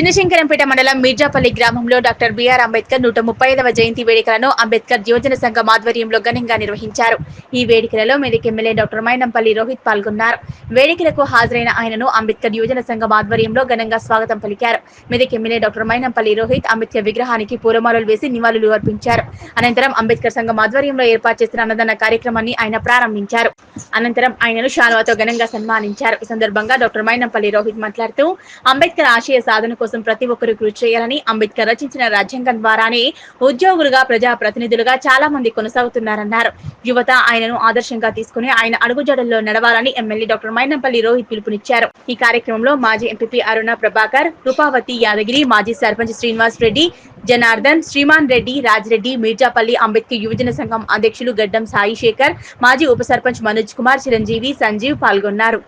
చిన్నశంకరంపేట మండలం మీర్జాపల్లి గ్రామంలో doctor BR Ambedkar నూట ముప్పై ఐదవ జయంతి వేడుకలను అంబేద్కర్ యువజన సంఘం ఆధ్వర్యంలో ఘనంగా నిర్వహించారు. ఈ వేడుకలలో మెదక్ ఎమ్మెల్యే డాక్టర్ మైనంపల్లి రోహిత్ పాల్గొన్నారు. వేడుకలకు హాజరైన ఆయనను అంబేద్కర్ యువజన సంఘం ఆధ్వర్యంలో ఘనంగా స్వాగతం పలికారు. మెదక్ ఎమ్మెల్యే డాక్టర్ మైనంపల్లి రోహిత్ అంబేద్కర్ విగ్రహానికి పూలమాలలు వేసి నివాళులు అర్పించారు. అనంతరం అంబేద్కర్ సంఘం ఆధ్వర్యంలో ఏర్పాటు చేసిన అన్నదాన కార్యక్రమాన్ని ఆయన ప్రారంభించారు. అనంతరం ఆయనను శాలువాతో ఘనంగా సన్మానించారు. ఈ సందర్భంగా డాక్టర్ మైనంపల్లి రోహిత్ మాట్లాడుతూ అంబేద్కర్ ఆశయ సాధన కోసం ప్రతి ఒక్కరూ కృషి చేయాలని అంబేద్కర్ రచించిన రాజ్యాంగం ద్వారానే ఉద్యోగులుగా ప్రజా ప్రతినిధులుగా చాలా మంది కొనసాగుతున్నారన్నారు. యువత ఆయనను ఆదర్శంగా తీసుకుని ఆయన అడుగుజాడల్లో నడవాలని ఎమ్మెల్యే డాక్టర్ మైనంపల్లి రోహిత్ పిలుపునిచ్చారు. ఈ కార్యక్రమంలో మాజీ ఎంపీ అరుణ ప్రభాకర్ రూపావతి యాదగిరి మాజీ సర్పంచ్ శ్రీనివాస్ రెడ్డి జనార్దన్ శ్రీమాన్ రెడ్డి రాజిరెడ్డి మీర్జాపల్లి అంబేద్కర్ యువజన సంఘం అధ్యక్షులు గడ్డం సాయి శేఖర్ మాజీ ఉప సర్పంచ్ మనోజ్ కుమార్ చిరంజీవి సంజీవ్ పాల్గొన్నారు.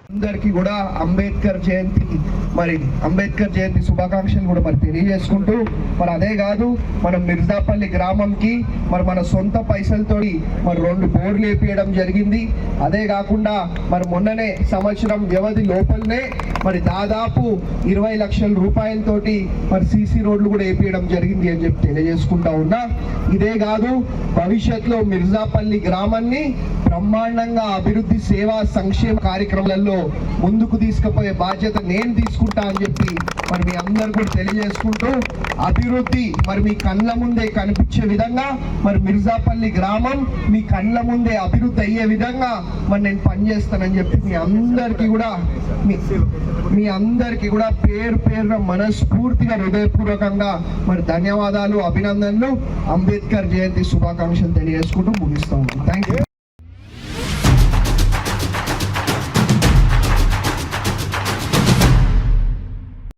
కూడా అంబేద్కర్ జయంతి మరి అంబేద్కర్ జయంతి శుభాకాంక్షలు కూడా మరి తెలియజేసుకుంటూ మరి అదే కాదు మనం మిర్జాపల్లి గ్రామంకి మరి మన సొంత పైసలతోటి మరి రెండు బోర్లు వేపించడం జరిగింది. అదే కాకుండా మరి మొన్ననే సంవత్సరం వ్యవధి లోపలనే మరి దాదాపు ఇరవై లక్షల రూపాయలతోటి మరి సీసీ రోడ్లు కూడా వేపియడం జరిగింది అని చెప్పి తెలియజేసుకుంటా ఉన్నా. ఇదే కాదు భవిష్యత్తులో మిర్జాపల్లి గ్రామాన్ని బ్రహ్మాండంగా అభివృద్ధి సేవా సంక్షేమ కార్యక్రమాలలో ముందుకు తీసుకుపోయే బాధ్యత నేను తీసుకుంటా అని చెప్పి మరి మీ అందరు కూడా తెలియజేసుకుంటూ అభివృద్ధి మరి మీ కళ్ళ ముందే కనిపించే విధంగా మరి మిర్జాపల్లి గ్రామం మీ కళ్ళ ముందే అభివృద్ధి అయ్యే విధంగా మరి నేను పనిచేస్తానని చెప్పి మీ అందరికీ కూడా మీ మీ అందరికీ కూడా పేరు పేరున మనస్ఫూర్తిగా హృదయపూర్వకంగా మరి ధన్యవాదాలు అభినందనలు. అంబేద్కర్ జయంతి శుభాకాంక్షలు తెలియజేసుకుంటూ ముగిస్తాము థ్యాంక్ యూ